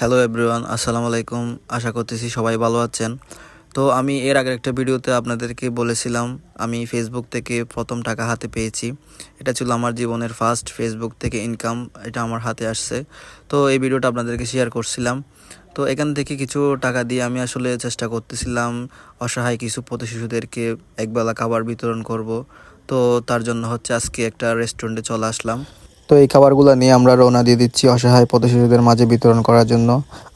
Hello everyone আসসালামু আলাইকুম আশা করতেছি সবাই ভালো আছেন। তো আমি এর আগের একটা ভিডিওতে আপনাদেরকে বলেছিলাম, আমি ফেসবুক থেকে প্রথম টাকা হাতে পেয়েছি। এটা ছিল আমার জীবনের ফার্স্ট ফেসবুক থেকে ইনকাম এটা আমার হাতে আসছে। তো এই ভিডিওটা আপনাদেরকে শেয়ার করছিলাম। তো এখান থেকে কিছু টাকা দিয়ে আমি আসলে চেষ্টা করতেছিলাম অসহায় কিছু পথ শিশুদেরকে একবেলা খাবার বিতরণ করব। তো তার জন্য হচ্ছে আজকে একটা রেস্টুরেন্টে চলে আসলাম। তো এই খাবারগুলো নিয়ে আমরা রওনা দিয়ে দিচ্ছি অসহায় পথ শিশুদের মাঝে বিতরণ করার জন্য।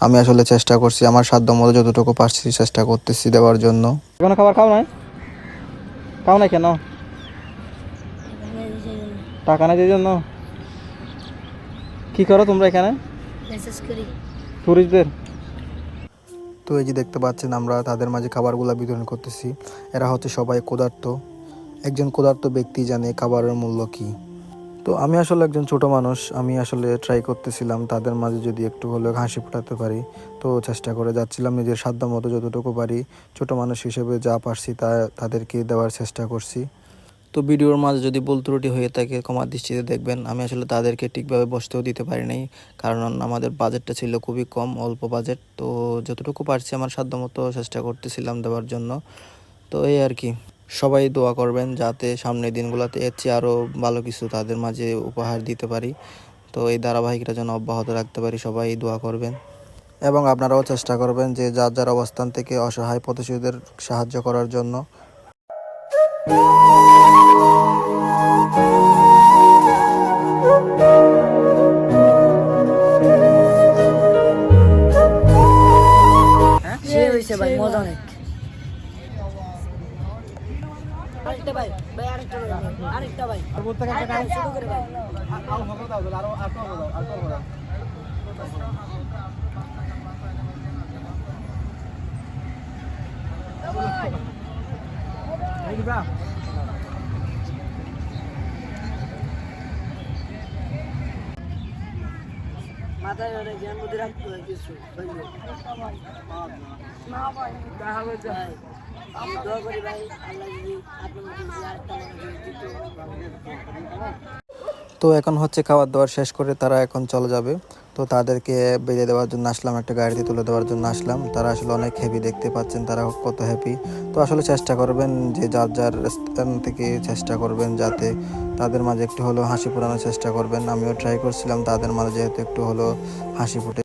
আমি আসলে চেষ্টা করছি আমার সাধ্য মতো যতটুকু পারছি চেষ্টা করতেছি দেওয়ার জন্য। কোনো খাবার খাও নাই? খাও নাই কেন? টাকা নাই জন্য? কি করো তোমরা এখানে? টুরিস্টদের তো এই যে দেখতে পাচ্ছেন আমরা তাদের মাঝে খাবারগুলো বিতরণ করতেছি। এরা হচ্ছে সবাই ক্ষুধার্ত। একজন ক্ষুধার্ত ব্যক্তি জানে খাবারের মূল্য কি। তো আমি আসলে একজন ছোট মানুষ, আমি আসলে ট্রাই করতেছিলাম তাদের মাঝে যদি একটু হলেও হাসি ফোটাতে পারি। তো চেষ্টা করে যাচ্ছিলাম নিজের সাধ্য মতো যতটুকু পারি। ছোট মানুষ হিসেবে যা পারছি তা তাদেরকে দেওয়ার চেষ্টা করছি। তো ভিডিওর মাঝে যদি ভুল ত্রুটি হয়ে থাকে, ক্ষমা দৃষ্টিতে দেখবেন। আমি আসলে তাদেরকে ঠিকভাবে বসতেও দিতে পারি নাই। কারণ আমাদের বাজেটটা ছিল খুবই কম, অল্প বাজেট তো যতটুকু পারছি আমার সাধ্যমতো চেষ্টা করতেছিলাম দেওয়ার জন্য। তো এই আর কি। সবাই দোয়া করবেন যাতে সামনের দিনগুলোতে এর চেয়ে আরও ভালো কিছু তাদের মাঝে উপহার দিতে পারি। তো এই ধারাবাহিকটা যেন অব্যাহত রাখতে পারি সবাই দোয়া করবেন। এবং আপনারাও চেষ্টা করবেন যে যার যার অবস্থান থেকে অসহায় পথশিশুদের সাহায্য করার জন্য। সে হয়েছে ভাই মজা অনেক আরেকটা ভাই ভাই আরেকটা ভাই আরেকটা ভাই। আরেকটা শুরু করে ভাই। মাথায় ওরে জ্ঞান বুদ্ধি রাখতে হয় কিছু দোয়া করি ভাই আল্লাহ যদি আপনার দিত। তো এখন হচ্ছে খাবার দাবার শেষ করে তারা এখন চলে যাবে। তো তাদেরকে বেরিয়ে দেওয়ার জন্য আসলাম, একটা গাড়িতে তুলে দেওয়ার জন্য আসলাম। তারা আসলে অনেক হ্যাপি দেখতে পাচ্ছেন, তারা কত হ্যাপি তো আসলে চেষ্টা করবেন যে যার যার স্থান থেকে চেষ্টা করবেন যাতে তাদের মাঝে একটু হলেও হাসি ফোটানোর চেষ্টা করবেন। আমিও ট্রাই করছিলাম, তাদের মাঝে যেহেতু একটু হলেও হাসি ফুটে